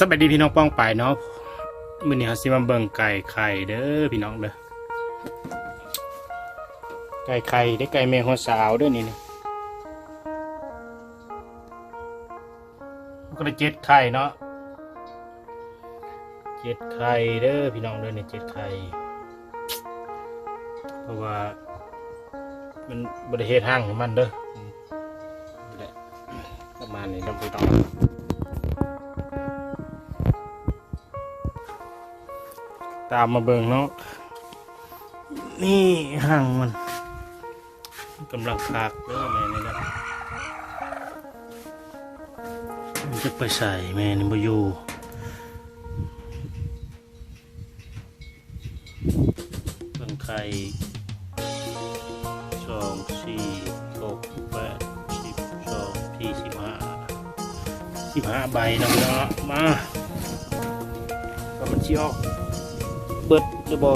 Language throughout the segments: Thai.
สวัสดีพี่น้องป้องไปเนาะมื้อนี้เฮาสิมาเบิ่งไก่ไข่เด้อพี่น้องเด้อไก่ไข่ได้ไก่แมงหัวสาวด้อนี่นี่มันก็ได้เจ็ดไข่เนาะเจ็ดไข่เด้อพี่น้องเด้อนี่เจ็ดไข่เพราะว่า มันบริเฮ็ดห้างของมันเด้อประมาณนี้เราไปต้อ ตามมาเบิ่งเนาะนี่ห่างมันกำลังคากเด้อแม่นี่นะมันจะไปใส่แม่นี่บ่อยู่เบิ่งไข่สองสี่หกแปดสิบสองที่สิบห้าสิบห้าใบนะพี่น้องเนาะมาว่ามันชิออก เบิดหรือบ่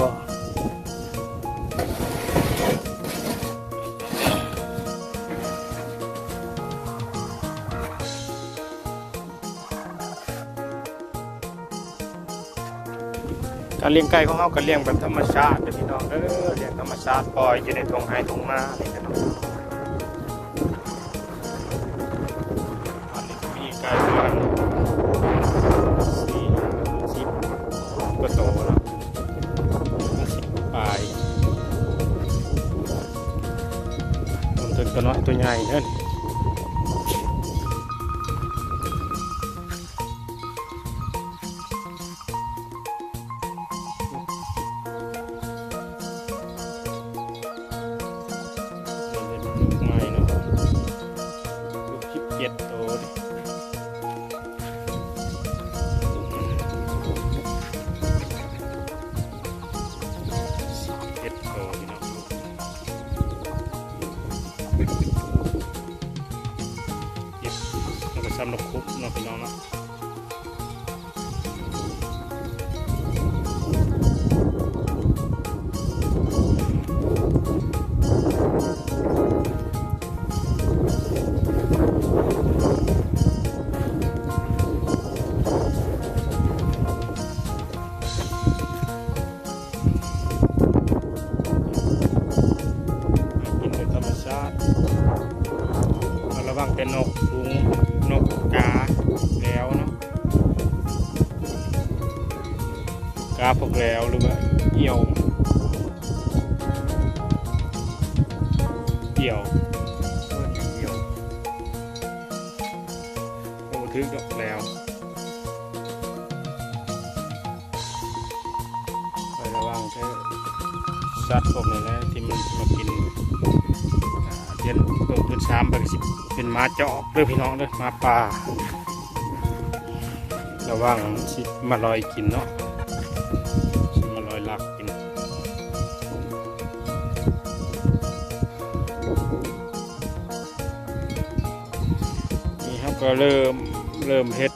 การเลี้ยงไก่ของเขาก็เลี้ยงแบบธรรมชาติพี่น้องเด้อเลี้ยงธรรมชาติปล่อยอยู่ในทงไห้ทงนานี่นเนาะ ตัวน้อยตัวใหญ่เนั่นเป็นลูกไม้เนาะลูกสิบเจ็ดตัวดิเจ็ดตัวพี่น้อง ก็บแล้วก็ซ้ำนกคุบเนาะพี่น้องเนาะกินเป็นธรรมชาติระวังแต่นกยุง นกกาแล้วเนาะกาพวกแล้วหรือว่าเหี่ยวเหี่ยวเอี่ยวโอ้ทึกดอกแล้วไประวังแค่สัตว์พวกนี้นะที่มันมากิน เดือนเปิดเดือนสามไปสิเป็นหมาจอกเด้อพี่น้องเด้อหมาป่าระวังสิมาลอยกินเนาะสิมาลอยลักกินนี่ครับก็เริ่มเริ่มเฮ็ด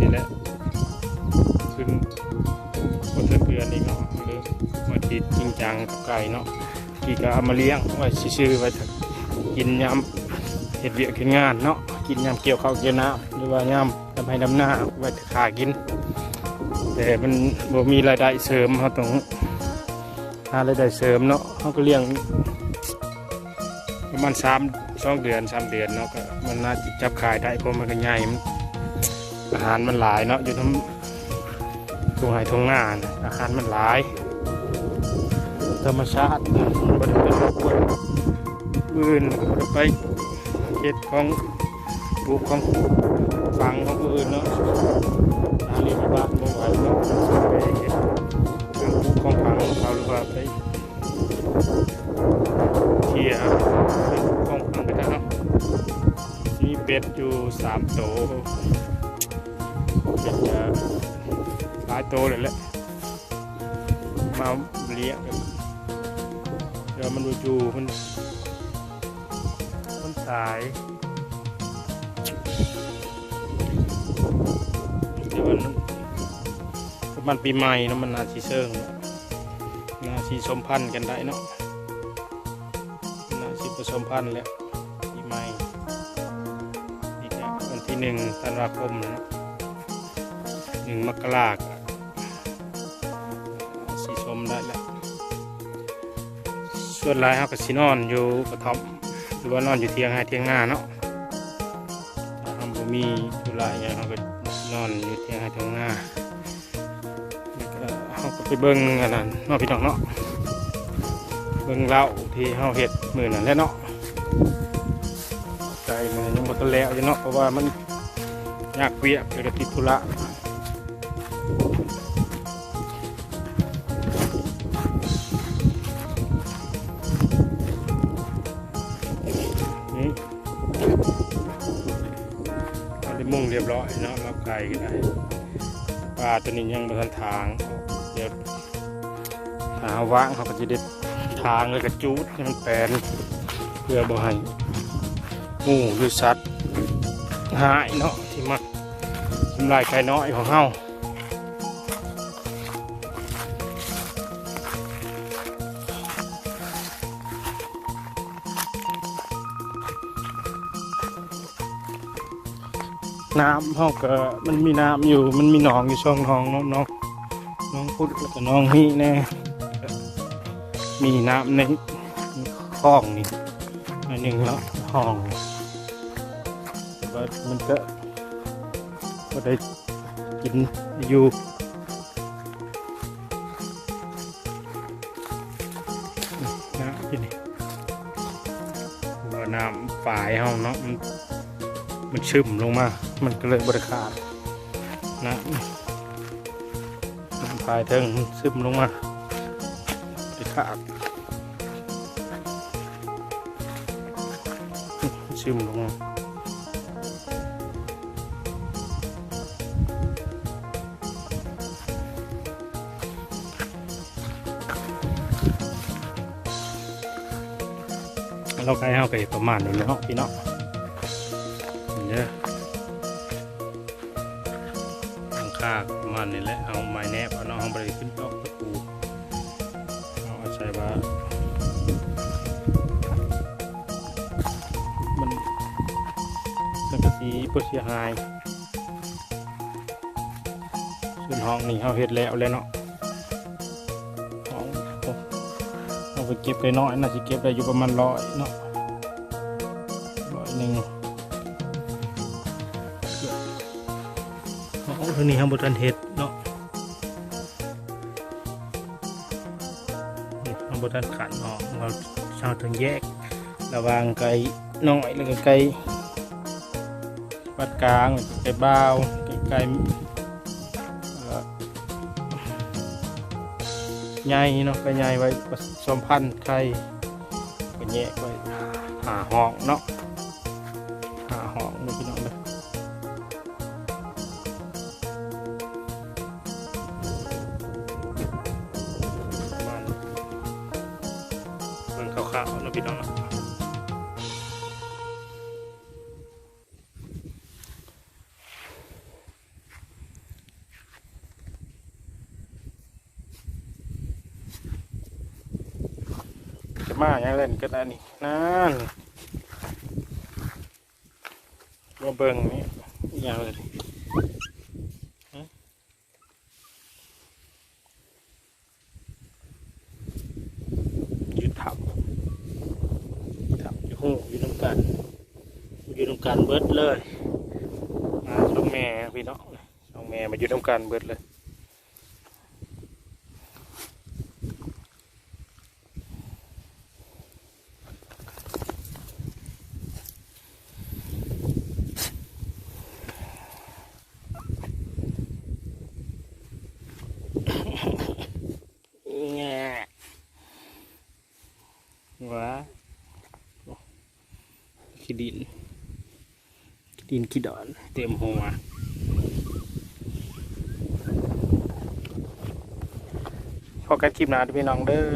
นี่แหละขึ้นบนเรือนี่เนาะเริ่มมาติดจริงจังกับไก่เนาะ กี่ก็เอามาเลี้ยงไว้ซื่อไว้กินยามเห็ดเวียกเห็ดงานเนาะกินยามเกี่ยวข้าวเกี่ยวน้ำหรือว่ายามทำให้น้ำหน้าไว้ขากิน แต่มันบ่มีรายได้เสริมเขาต้องหารายได้เสริมเนาะเขาก็เลี้ยงประมาณสามสองเดือนสามเดือนเนาะก็มันน่าจะจับขายได้เพราะมันก็ใหญ่มันอาหารมันหลายเนาะอยู่ทั้งตรงไหนตรงหน้านอาหารมันหลายธรรมชาติ บริเป็นรบกวนอื่นก็ไปเก็ดของปลูกของฟังของผู้อื่นเนาะอาเรียนบ้านบ่ไหวเนาะไปเก็ดเรื่องปลูกของฟังของเขาหรือว่าไปเที่ยวเครื่องปลูกของฟังก็ได้เนาะมีเป็ดอยู่สามโตวเป็ดหลายโตเลยแหละมาเลี้ยง เดี๋ยวมันดูจูมัน มันสายเดี๋ยวมันมันปีใหม่เนาะมันนาชีเซิงนาะนาชีสมพันธ์กันได้เนาะนาชีผสมพันธ์แล้วปีใหม่อีกเนี่ยวันที่หนึ่งธันวาคมนะเนาะหนึ่งมกราคม ส่วนลายเขาก็สินอนอยู่กระท่อมหรือว่านอนอยู่เทียงให้เทียงหน้าเนาะทำบ่มีธุระอหย่างเขาก็นอนอยู่เทียงให้เทียงหน้าเขาก็ไปเบิ่งอันนั้นเนาะพี่น้องเนาะเบิ่งเหล้าที่เขาเฮ็ดมือนั่นแหละเนาะใจมันยังบ่ทันแล้วอยู่เนาะเพราะว่ามันยากเวียกแล้วก็ติดธุระ เรียบร้อยเนาะรับไก่ก็ได้ปลาตัวนี้ยังบนทันทาง เดี๋ยวหาว่างเขาก็จะเด็ดทางเลยกระจูดให้มันแปนเพื่อบ่ให้งูหรือสัตว์หายเนาะที่มาทำลายไก่น้อยของเฮา น้ำเฮาก็มันมีน้ำอยู่มันมีหนองอยู่ช่องท้องน้องน้องน้องพุทธแล้วก็น้องนี่แน่มีน้ำในคลองนี่อันหนึ่งแล้วห้องว่ามันก็ก็ได้กินอยู่น้ำที่นี่ว่าน้ำฝายเฮาเนาะ มันมันชึมลงมา มันก็เลยบริขาดนะน้ำพายเทิงมันซึมลงมาบริขาดซึมลงมาเราใกล้เข้าไปประมาณนี้แล้วพี่เนาะ เนี่ยทางข้างประมาณนี้แหละเอาไม้แนบเอาน้องไปขึ้นตอกตะปูเอาอาศัยว่ามันมันก็สีเพื่อเสียหายส่วนห้องนี่เขาเฮ็ดแล้วแล้วเนาะห้องเอาไปเก็บได้น้อยน่าจะเก็บได้อยู่ประมาณร้อยเนาะร้อยหนึ่ง ทางนี้ครับบทันเฮ็ดเนาะนี่ครับทันขันออกเราชาวถึงแยก ระวางไก่น้อยแล้วก็ไก่ปัดกลางไก่บ้าวไก่ใหญ่เนาะไก่ใหญ่ไว้ผสมพันธุ์ไข่ก็แยกไว้หาห้องเนาะ มาอย่างเล่นก็ได้นี่นั่นมาเบิ่งนี่อย่างเลยยืดถับถับอยู่หูอยู่น้ำกันอยู่น้ำกันเบิดเลยมาช่องแม่พี่น้องช่องแม่มาอยู่น้ำกันเบิดเลยแง่ว้า ขี้ดินดินขี้ดอนเต็มหัวพอกันคลิปหน้าพี่น้องเด้อ